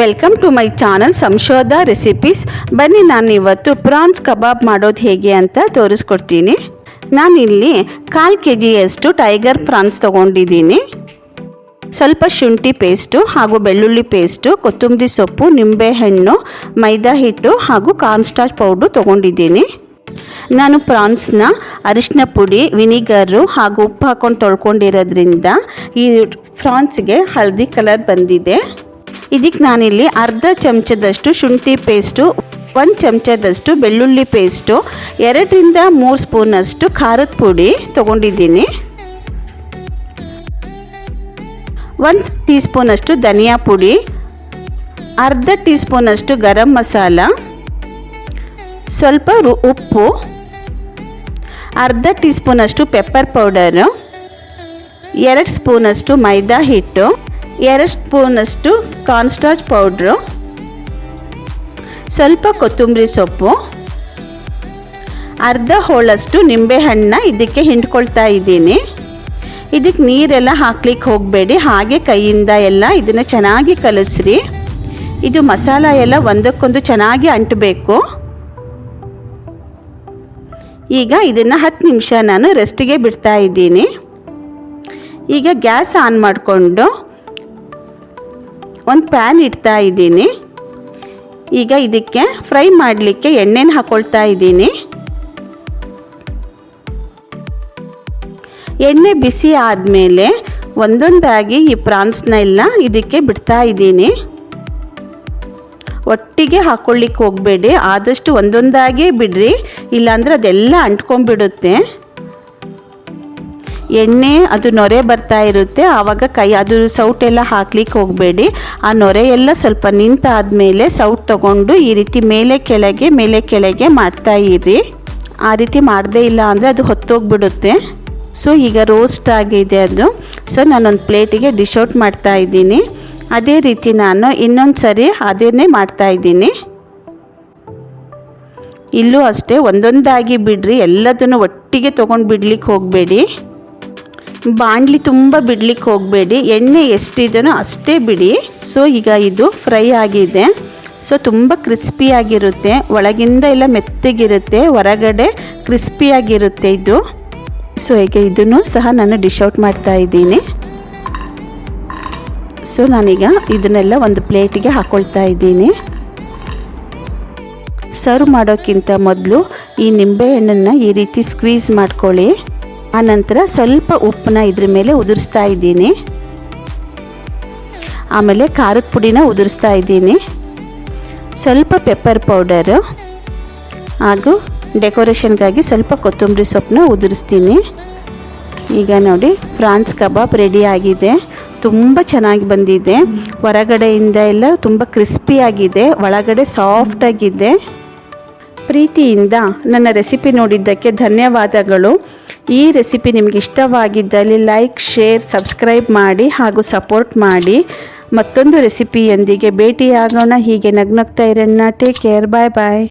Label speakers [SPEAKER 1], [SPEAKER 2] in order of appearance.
[SPEAKER 1] Welcome to my channel Samshodha recipes ಬನ್ನಿ, ನಾನು ಇವತ್ತು ಪ್ರಾನ್ಸ್ ಕಬಾಬ್ ಮಾಡೋದು ಹೇಗೆ ಅಂತ ತೋರಿಸ್ಕೊಡ್ತೀನಿ. ನಾನಿಲ್ಲಿ ಕಾಲು ಕೆ ಜಿಯಷ್ಟು ಟೈಗರ್ ಪ್ರಾನ್ಸ್ ತೊಗೊಂಡಿದ್ದೀನಿ. ಸ್ವಲ್ಪ ಶುಂಠಿ ಪೇಸ್ಟು ಹಾಗೂ ಬೆಳ್ಳುಳ್ಳಿ ಪೇಸ್ಟು ಕೊತ್ತಂಬರಿ ಸೊಪ್ಪು ನಿಂಬೆಹಣ್ಣು ಮೈದಾ ಹಿಟ್ಟು ಹಾಗೂ ಕಾರ್ನ್ಸ್ಟಾರ್ಚ್ ಪೌಡ್ರು ತೊಗೊಂಡಿದ್ದೀನಿ. ನಾನು ಪ್ರಾನ್ಸ್ನ ಅರಿಶಿನ ಪುಡಿ ವಿನಿಗರು ಹಾಗೂ ಉಪ್ಪು ಹಾಕ್ಕೊಂಡು ತೊಳ್ಕೊಂಡಿರೋದ್ರಿಂದ ಈ ಪ್ರಾನ್ಸ್ಗೆ ಹಳದಿ ಕಲರ್ ಬಂದಿದೆ. ಇದಕ್ಕೆ ನಾನಿಲ್ಲಿ ಅರ್ಧ ಚಮಚದಷ್ಟು ಶುಂಠಿ ಪೇಸ್ಟು, ಒಂದು ಚಮಚದಷ್ಟು ಬೆಳ್ಳುಳ್ಳಿ ಪೇಸ್ಟು, ಎರಡರಿಂದ ಮೂರು ಸ್ಪೂನಷ್ಟು ಖಾರದ ಪುಡಿ ತೊಗೊಂಡಿದ್ದೀನಿ. ಒಂದು ಟೀ ಸ್ಪೂನಷ್ಟು ಧನಿಯಾ ಪುಡಿ, ಅರ್ಧ ಟೀ ಸ್ಪೂನಷ್ಟು ಗರಂ ಮಸಾಲ, ಸ್ವಲ್ಪ ಉಪ್ಪು, ಅರ್ಧ ಟೀ ಸ್ಪೂನಷ್ಟು ಪೆಪ್ಪರ್ ಪೌಡರು, ಎರಡು ಸ್ಪೂನಷ್ಟು ಮೈದಾ ಹಿಟ್ಟು ಎರಡು ಸ್ಪೂನಷ್ಟು ಕಾನ್ಸ್ಟಾಚ್ ಪೌಡ್ರು, ಸ್ವಲ್ಪ ಕೊತ್ತಂಬರಿ ಸೊಪ್ಪು, ಅರ್ಧ ಹೋಳಷ್ಟು ನಿಂಬೆಹಣ್ಣ ಇದಕ್ಕೆ ಹಿಂಡ್ಕೊಳ್ತಾ ಇದ್ದೀನಿ. ಇದಕ್ಕೆ ನೀರೆಲ್ಲ ಹಾಕ್ಲಿಕ್ಕೆ ಹೋಗಬೇಡಿ, ಹಾಗೆ ಕೈಯಿಂದ ಎಲ್ಲ ಇದನ್ನು ಚೆನ್ನಾಗಿ ಕಲಸ್ರಿ. ಇದು ಮಸಾಲ ಎಲ್ಲ ಒಂದಕ್ಕೊಂದು ಚೆನ್ನಾಗಿ ಅಂಟಬೇಕು. ಈಗ ಇದನ್ನು ಹತ್ತು ನಿಮಿಷ ನಾನು ರೆಸ್ಟಿಗೆ ಬಿಡ್ತಾ ಇದ್ದೀನಿ. ಈಗ ಗ್ಯಾಸ್ ಆನ್ ಮಾಡಿಕೊಂಡು ಒಂದು ಪ್ಯಾನ್ ಇಡ್ತಾ ಇದ್ದೀನಿ. ಈಗ ಇದಕ್ಕೆ ಫ್ರೈ ಮಾಡಲಿಕ್ಕೆ ಎಣ್ಣೆನ ಹಾಕ್ಕೊಳ್ತಾ ಇದ್ದೀನಿ. ಎಣ್ಣೆ ಬಿಸಿ ಆದಮೇಲೆ ಒಂದೊಂದಾಗಿ ಈ ಪ್ರಾನ್ಸ್ನ ಎಲ್ಲ ಇದಕ್ಕೆ ಬಿಡ್ತಾ ಇದ್ದೀನಿ. ಒಟ್ಟಿಗೆ ಹಾಕ್ಕೊಳ್ಳಿಕ್ಕೆ ಹೋಗಬೇಡಿ. ಆದಷ್ಟು ಒಂದೊಂದಾಗೇ ಬಿಡ್ರಿ. ಇಲ್ಲಾಂದ್ರೆ ಅದೆಲ್ಲ ಅಂಟ್ಕೊಂಡ್ಬಿಡುತ್ತೆ. ಎಣ್ಣೆ ಅದು ನೊರೆ ಬರ್ತಾ ಇರುತ್ತೆ, ಆವಾಗ ಕೈ ಅದು ಸೌಟೆಲ್ಲ ಹಾಕ್ಲಿಕ್ಕೆ ಹೋಗಬೇಡಿ. ಆ ನೊರೆ ಎಲ್ಲ ಸ್ವಲ್ಪ ನಿಂತಾದಮೇಲೆ ಸೌಟ್ ತಗೊಂಡು ಈ ರೀತಿ ಮೇಲೆ ಕೆಳಗೆ ಮೇಲೆ ಕೆಳಗೆ ಮಾಡ್ತಾ ಇರಿ. ಆ ರೀತಿ ಮಾಡದೇ ಇಲ್ಲ ಅಂದರೆ ಅದು ಹೊತ್ತೋಗ್ಬಿಡುತ್ತೆ. ಸೊ ಈಗ ರೋಸ್ಟ್ ಆಗಿದೆ ಅದು. ಸೊ ನಾನೊಂದು ಪ್ಲೇಟಿಗೆ ಡಿಶ್ ಔಟ್ ಮಾಡ್ತಾ ಇದ್ದೀನಿ. ಅದೇ ರೀತಿ ನಾನು ಇನ್ನೊಂದು ಸರಿ ಅದನ್ನೇ ಮಾಡ್ತಾ ಇದ್ದೀನಿ. ಇಲ್ಲೂ ಅಷ್ಟೇ ಒಂದೊಂದಾಗಿ ಬಿಡ್ರಿ, ಎಲ್ಲದನ್ನು ಒಟ್ಟಿಗೆ ತೊಗೊಂಡು ಬಿಡ್ಲಿಕ್ಕೆ ಹೋಗಬೇಡಿ. ಬಾಣಲಿ ತುಂಬ ಬಿಡ್ಲಿಕ್ಕೆ ಹೋಗಬೇಡಿ. ಎಣ್ಣೆ ಎಷ್ಟಿದೆಯೋ ಅಷ್ಟೇ ಬಿಡಿ. ಸೊ ಈಗ ಇದು ಫ್ರೈ ಆಗಿದೆ. ಸೊ ತುಂಬ ಕ್ರಿಸ್ಪಿಯಾಗಿರುತ್ತೆ ಒಳಗಿಂದ ಎಲ್ಲ ಮೆತ್ತಗಿರುತ್ತೆ. ಹೊರಗಡೆ ಕ್ರಿಸ್ಪಿಯಾಗಿರುತ್ತೆ ಇದು. ಸೊ ಈಗ ಇದನ್ನು ಸಹ ನಾನು ಡಿಶ್ ಔಟ್ ಮಾಡ್ತಾ ಇದ್ದೀನಿ. ಸೊ ನಾನೀಗ ಇದನ್ನೆಲ್ಲ ಒಂದು ಪ್ಲೇಟಿಗೆ ಹಾಕ್ಕೊಳ್ತಾ ಇದ್ದೀನಿ. ಸರ್ವ್ ಮಾಡೋಕ್ಕಿಂತ ಮೊದಲು ಈ ನಿಂಬೆಹಣ್ಣನ್ನು ಈ ರೀತಿ ಸ್ಕ್ವೀಸ್ ಮಾಡ್ಕೊಳ್ಳಿ. ಆನಂತರ ಸ್ವಲ್ಪ ಉಪ್ಪನ್ನ ಇದ್ರ ಮೇಲೆ ಉದುರಿಸ್ತಾ ಇದ್ದೀನಿ. ಆಮೇಲೆ ಖಾರದ ಪುಡಿನ ಉದುರಿಸ್ತಾ ಇದ್ದೀನಿ. ಸ್ವಲ್ಪ ಪೆಪ್ಪರ್ ಪೌಡರು ಹಾಗೂ ಡೆಕೋರೇಷನ್ಗಾಗಿ ಸ್ವಲ್ಪ ಕೊತ್ತಂಬರಿ ಸೊಪ್ಪನ್ನ ಉದುರಿಸ್ತೀನಿ. ಈಗ ನೋಡಿ, ಫ್ರಾನ್ಸ್ ಕಬಾಬ್ ರೆಡಿ ಆಗಿದೆ. ತುಂಬ ಚೆನ್ನಾಗಿ ಬಂದಿದೆ. ಹೊರಗಡೆಯಿಂದ ಎಲ್ಲ ತುಂಬ ಕ್ರಿಸ್ಪಿಯಾಗಿದೆ ಒಳಗಡೆ ಸಾಫ್ಟಾಗಿದೆ ಪ್ರೀತಿಯಿಂದ ನನ್ನ ರೆಸಿಪಿ ನೋಡಿದ್ದಕ್ಕೆ ಧನ್ಯವಾದಗಳು. ಈ ರೆಸಿಪಿ ನಿಮಗೆ ಇಷ್ಟವಾಗಿದ್ದಲ್ಲಿ ಲೈಕ್, ಶೇರ್, ಸಬ್ಸ್ಕ್ರೈಬ್ ಮಾಡಿ ಹಾಗೂ ಸಪೋರ್ಟ್ ಮಾಡಿ. ಮತ್ತೊಂದು ರೆಸಿಪಿಯೊಂದಿಗೆ ಭೇಟಿಯಾಗೋಣ. ಹೀಗೆ ನಗ್ನಗ್ತಾ ಇರೋಣ. ಟೇಕ್ ಕೇರ್ ಬಾಯ್ ಬಾಯ್